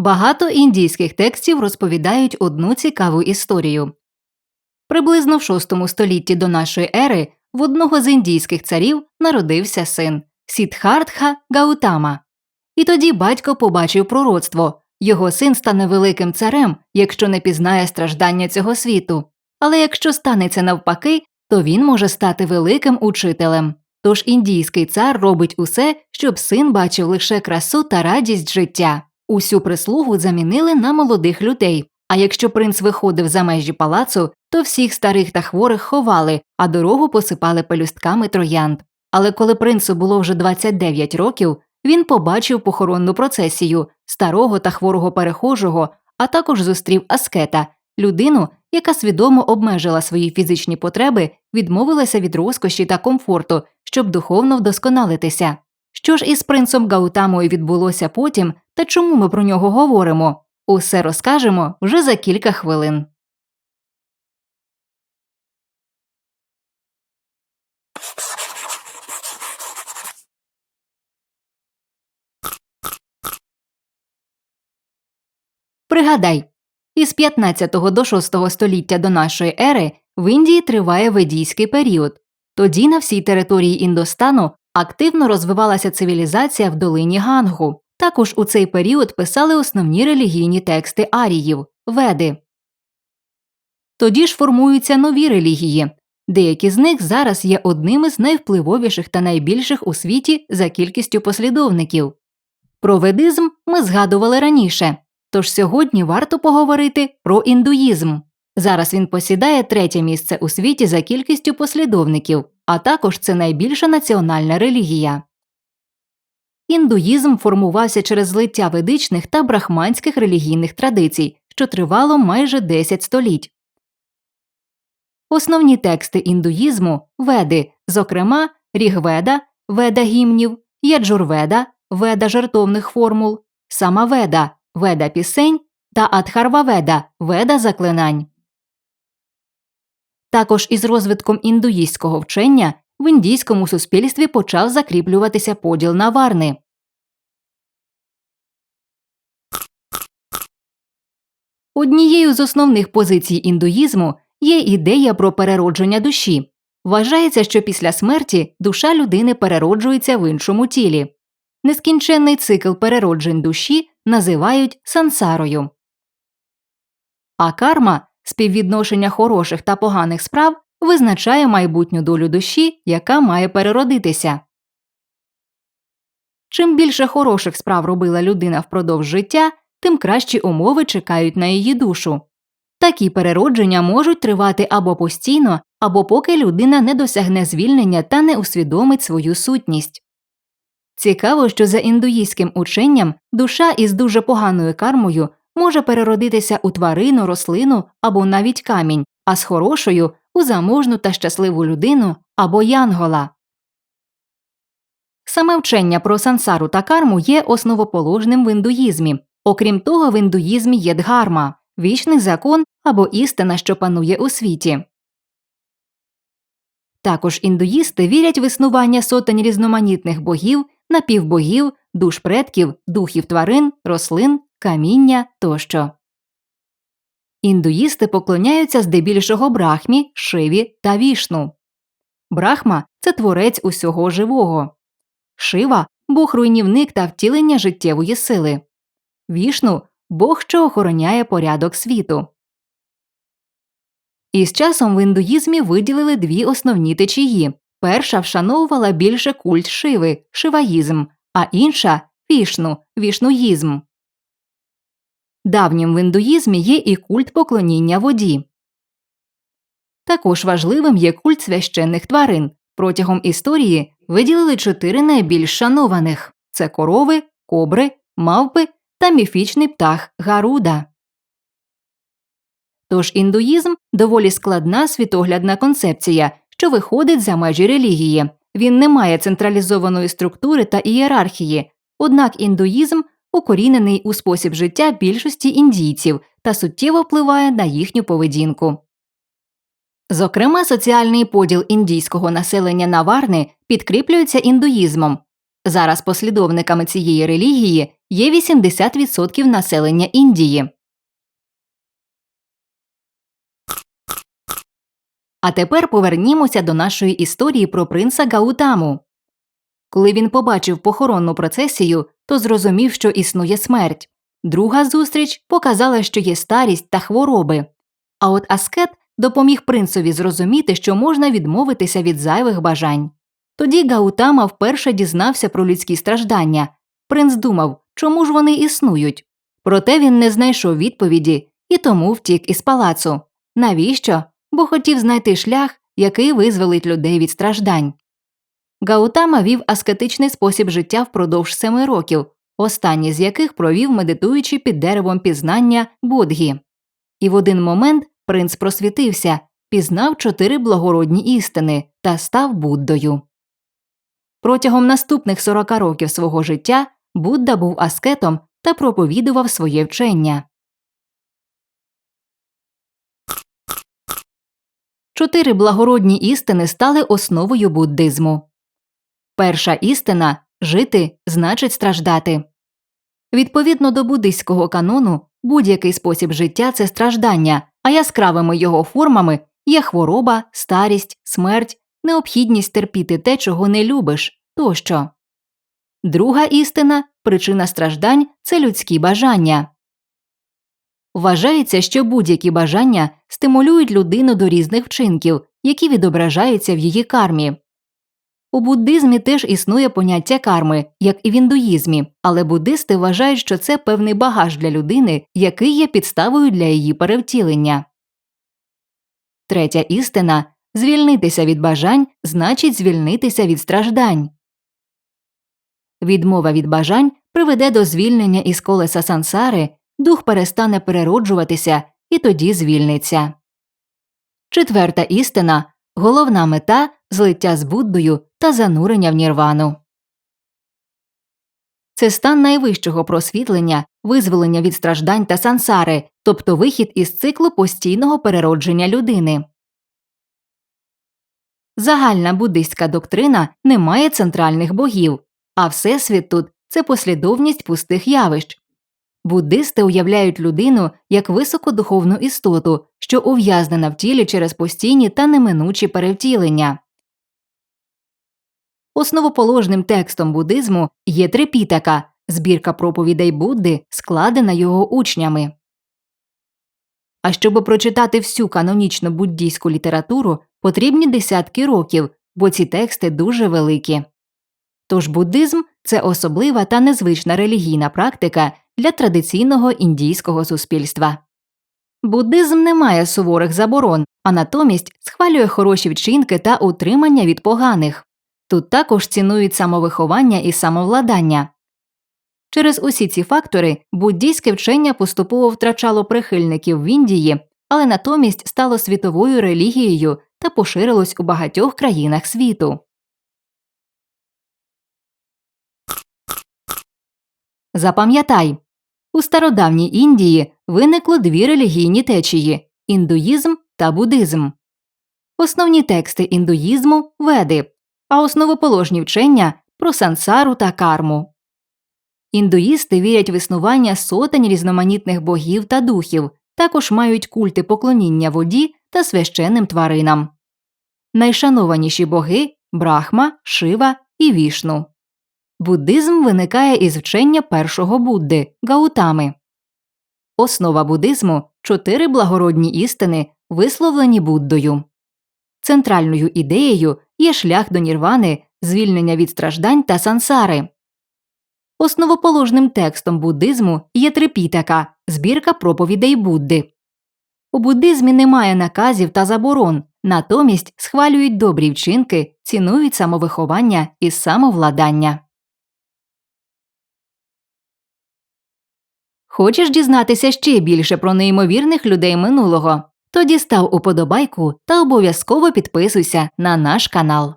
Багато індійських текстів розповідають одну цікаву історію. Приблизно в VI столітті до нашої ери в одного з індійських царів народився син Сідхартха Гаутама. І тоді батько побачив пророцтво його син стане великим царем, якщо не пізнає страждання цього світу. Але якщо станеться навпаки, то він може стати великим учителем. Тож індійський цар робить усе, щоб син бачив лише красу та радість життя. Усю прислугу замінили на молодих людей. А якщо принц виходив за межі палацу, то всіх старих та хворих ховали, а дорогу посипали пелюстками троянд. Але коли принцу було вже 29 років, він побачив похоронну процесію старого та хворого перехожого, а також зустрів аскета, людину, яка свідомо обмежила свої фізичні потреби, відмовилася від розкоші та комфорту, щоб духовно вдосконалитися. Що ж із принцем Гаутамою відбулося потім та чому ми про нього говоримо? Усе розкажемо вже за кілька хвилин. Пригадай, із 15 до 6 століття до нашої ери в Індії триває ведійський період. Тоді на всій території Індостану активно розвивалася цивілізація в долині Гангу. Також у цей період писали основні релігійні тексти аріїв веди. Тоді ж формуються нові релігії. Деякі з них зараз є одними з найвпливовіших та найбільших у світі за кількістю послідовників. Про ведизм ми згадували раніше, тож сьогодні варто поговорити про індуїзм. Зараз він посідає третє місце у світі за кількістю послідовників, а також це найбільша національна релігія. Індуїзм формувався через злиття ведичних та брахманських релігійних традицій, що тривало майже 10 століть. Основні тексти індуїзму веди, зокрема Рігведа, веда гімнів, Яджурведа, веда жартовних формул, Самаведа, веда пісень та Адхарваведа, веда заклинань. Також із розвитком індуїстського вчення в індійському суспільстві почав закріплюватися поділ на варни. Однією з основних позицій індуїзму є ідея про переродження душі. Вважається, що після смерті душа людини перероджується в іншому тілі. Нескінченний цикл перероджень душі називають сансарою. А карма співвідношення хороших та поганих справ визначає майбутню долю душі, яка має переродитися. Чим більше хороших справ робила людина впродовж життя, тим кращі умови чекають на її душу. Такі переродження можуть тривати або постійно, або поки людина не досягне звільнення та не усвідомить свою сутність. Цікаво, що за індуїстським ученням душа із дуже поганою кармою може переродитися у тварину, рослину або навіть камінь, а з хорошою у заможну та щасливу людину або янгола. Саме вчення про сансару та карму є основоположним в індуїзмі. Окрім того, в індуїзмі є дгарма вічний закон або істина, що панує у світі. Також індуїсти вірять в існування сотень різноманітних богів, напівбогів, душ предків, духів тварин, рослин, каміння тощо. Індуїсти поклоняються здебільшого брахмі, шиві та вішну. Брахма це творець усього живого. Шива бог руйнівник та втілення життєвої сили. Вішну бог, що охороняє порядок світу. Із часом в індуїзмі виділили дві основні течії. Перша вшановувала більше культ шиви шиваїзм, а інша вішну вішнуїзм. Давнім в індуїзмі є і культ поклоніння воді. Також важливим є культ священних тварин. Протягом історії виділили чотири найбільш шанованих це корови, кобри, мавпи та міфічний птах Гаруда. Тож індуїзм доволі складна світоглядна концепція, що виходить за межі релігії. Він не має централізованої структури та ієрархії, однак індуїзм укорінений у спосіб життя більшості індійців та суттєво впливає на їхню поведінку. Зокрема, соціальний поділ індійського населення на варни підкріплюється індуїзмом. Зараз послідовниками цієї релігії є 80% населення Індії. А тепер повернімося до нашої історії про принца Гаутаму. Коли він побачив похоронну процесію, то зрозумів, що існує смерть. Друга зустріч показала, що є старість та хвороби. А от аскет допоміг принцові зрозуміти, що можна відмовитися від зайвих бажань. Тоді Гаутама вперше дізнався про людські страждання. Принц думав, чому ж вони існують. Проте він не знайшов відповіді і тому втік із палацу. Навіщо? Бо хотів знайти шлях, який визволить людей від страждань. Гаутама вів аскетичний спосіб життя впродовж семи років, останній з яких провів, медитуючи під деревом пізнання Будгі. І в один момент принц просвітився, пізнав чотири благородні істини та став Буддою. Протягом наступних 40 років свого життя Будда був аскетом та проповідував своє вчення. Чотири благородні істини стали основою буддизму. Перша істина жити значить страждати. Відповідно до буддийського канону, будь-який спосіб життя це страждання, а яскравими його формами є хвороба, старість, смерть, необхідність терпіти те, чого не любиш тощо. Друга істина причина страждань це людські бажання. Вважається, що будь-які бажання стимулюють людину до різних вчинків, які відображаються в її кармі. У буддизмі теж існує поняття карми, як і в індуїзмі, але буддисти вважають, що це певний багаж для людини, який є підставою для її перевтілення. Третя істина звільнитися від бажань значить звільнитися від страждань. Відмова від бажань приведе до звільнення із колеса сансари, дух перестане перероджуватися і тоді звільниться. Четверта істина головна мета злиття з Буддою та занурення в нірвану. Це стан найвищого просвітлення, визволення від страждань та сансари, тобто вихід із циклу постійного переродження людини. Загальна буддистська доктрина не має центральних богів, а всесвіт тут це послідовність пустих явищ. Буддисти уявляють людину як високодуховну істоту, що ув'язнена в тілі через постійні та неминучі перевтілення. Основоположним текстом буддизму є Трипітака – збірка проповідей Будди, складена його учнями. А щоб прочитати всю канонічну буддійську літературу, потрібні десятки років, бо ці тексти дуже великі. Тож буддизм це особлива та незвична релігійна практика для традиційного індійського суспільства. Буддизм не має суворих заборон, а натомість схвалює хороші вчинки та утримання від поганих. Тут також цінують самовиховання і самовладання. Через усі ці фактори буддійське вчення поступово втрачало прихильників в Індії, але натомість стало світовою релігією та поширилось у багатьох країнах світу. Запам'ятай у стародавній Індії виникло дві релігійні течії індуїзм та буддизм. Основні тексти індуїзму веди, а основоположні вчення про сансару та карму. Індуїсти вірять в існування сотень різноманітних богів та духів, також мають культи поклоніння воді та священним тваринам. Найшанованіші боги Брахма, Шива і Вішну. Буддизм виникає із вчення першого Будди Гаутами. Основа буддизму чотири благородні істини, висловлені Буддою. Центральною ідеєю є шлях до нірвани, звільнення від страждань та сансари. Основоположним текстом буддизму є трипітака збірка проповідей Будди. У буддизмі немає наказів та заборон, натомість схвалюють добрі вчинки, цінують самовиховання і самовладання. Хочеш дізнатися ще більше про неймовірних людей минулого? Тоді став уподобайку та обов'язково підписуйся на наш канал.